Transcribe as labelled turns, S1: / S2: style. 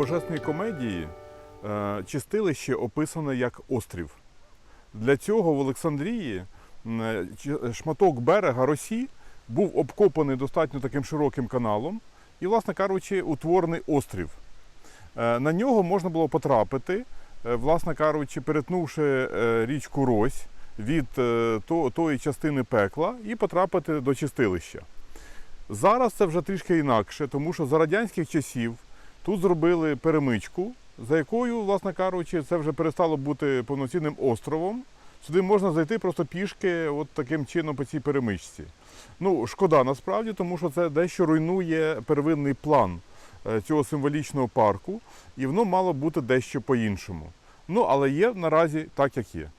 S1: Божественної комедії е, чистилище описане як острів. Для цього в Олександрії е, чи- шматок берега Росі був обкопаний достатньо таким широким каналом і, власне кажучи, утворений острів. Е, На нього можна було потрапити, е, власне кажучи, перетнувши е, річку Рось від е, тої частини пекла і потрапити до чистилища. Зараз це вже трішки інакше, тому що за радянських часів тут зробили перемичку, за якою, власне кажучи, це вже перестало бути повноцінним островом. Сюди можна зайти просто пішки, от таким чином по цій перемичці. Ну, шкода насправді, тому що це дещо руйнує первинний план е, цього символічного парку, і воно мало бути дещо по-іншому. Ну, але є наразі так, як є.